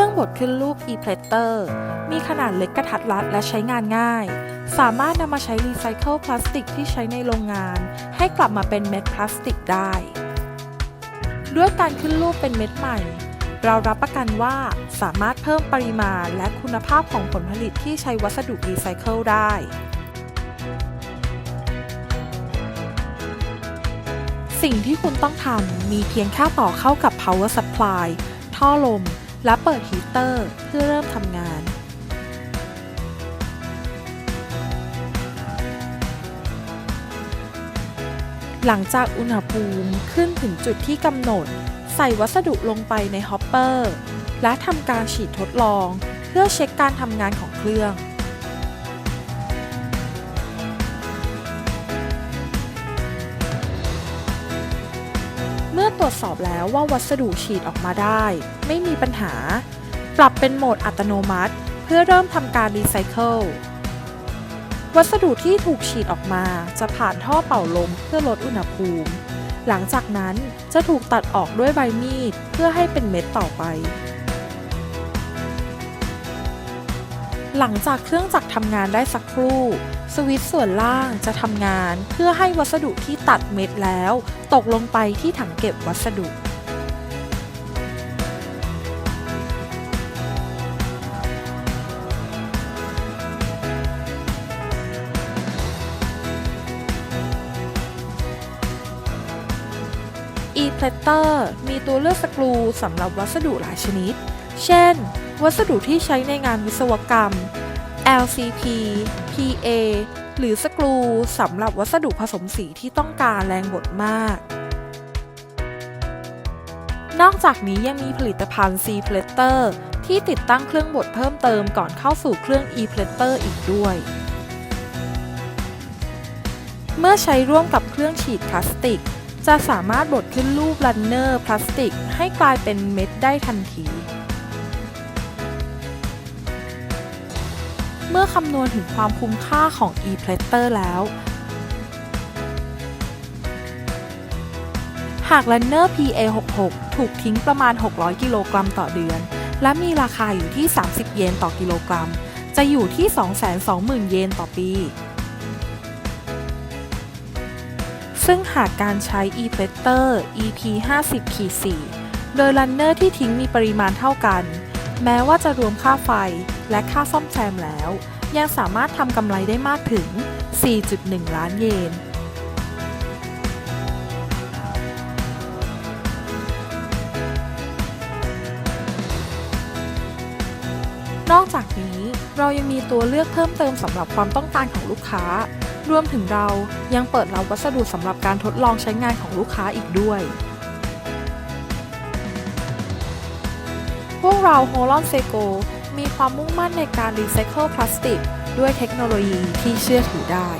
รื่องบดขึ้นรูป e-platter มีขนาดเล็กกระทัดรัดและใช้งานง่าย สามารถนำมาใช้รีไซเคิลพลาสติกที่ใช้ในโรงงาน ให้กลับมาเป็นเม็ดพลาสติกได้ ด้วยการขึ้นรูปเป็นเม็ดใหม่ เรารับประกันว่าสามารถเพิ่มปริมาณและคุณภาพของผลผลิตที่ใช้วัสดุรีไซเคิลได้สิ่งที่คุณต้องทำมีเพียงแค่ต่อเข้ากับ power supply ท่อลม และเปิดฮีเตอร์เพื่อเริ่มทำงาน หลังจากอุณหภูมิขึ้นถึงจุดที่กำหนด ใส่วัสดุลงไปในฮอปเปอร์ และทำการฉีดทดลอง เพื่อเช็คการทำงานของเครื่อง ตรวจสอบแล้วว่าวัสดุฉีดออกมาได้ ไม่มีปัญหา ปรับเป็นโหมดอัตโนมัติ เพื่อเริ่มทำการรีไซเคิลวัสดุที่ถูกฉีดออกมาจะผ่านท่อเป่าลมเพื่อลดอุณหภูมิ หลังจากนั้นจะถูกตัดออกด้วยใบมีดเพื่อให้เป็นเม็ดต่อไป หลังจากเครื่องจักรทำงานได้สักครู่ สวิตช์ส่วนล่างจะทำงานเพื่อให้วัสดุที่ตัดเม็ดแล้ว ตกลงไปที่ถังเก็บวัสดุ e-platter มีตัวเลือกสกรูสำหรับวัสดุหลายชนิด เช่น วัสดุที่ใช้ในงานวิศวกรรม LCP PA หรือสกรูสำหรับวัสดุผสมสีที่ต้องการแรงบดมาก นอกจากนี้ยังมีผลิตภัณฑ์ C-platter ที่ติดตั้งเครื่องบดเพิ่มเติมก่อนเข้าสู่เครื่อง e-platter อีกด้วย เมื่อใช้ร่วมกับเครื่องฉีดพลาสติก จะสามารถบดขึ้นรูปรันเนอร์พลาสติก ให้กลายเป็นเม็ดได้ทันที เมื่อคำนวณถึงความคุ้มค่าของ e-platter แล้ว หาก Runner PA66 ถูกทิ้งประมาณ 600 กิโลกรัมต่อเดือน และมีราคาอยู่ที่ 30 เยนต่อกิโลกรัม จะอยู่ที่ 220,000 เยนต่อปี ซึ่งหากการใช้ e-platter EP 50-4โดย Runner ที่ทิ้งมีปริมาณเท่ากัน แม้ว่าจะรวมค่าไฟและค่าซ่อมแซมแล้ว ยังสามารถทำกำไรได้มากถึง 4.1 ล้านเยน นอกจากนี้เรายังมีตัวเลือกเพิ่มเติมสำหรับความต้องการของลูกค้า รวมถึงเรายังเปิดรับวัสดุสำหรับการทดลองใช้งานของลูกค้าอีกด้วย พวกเราโฮลอนเซโกมีความมุ่งมั่นในการรีไซเคิลพลาสติก ด้วยเทคโนโลยีที่เชื่อถือได้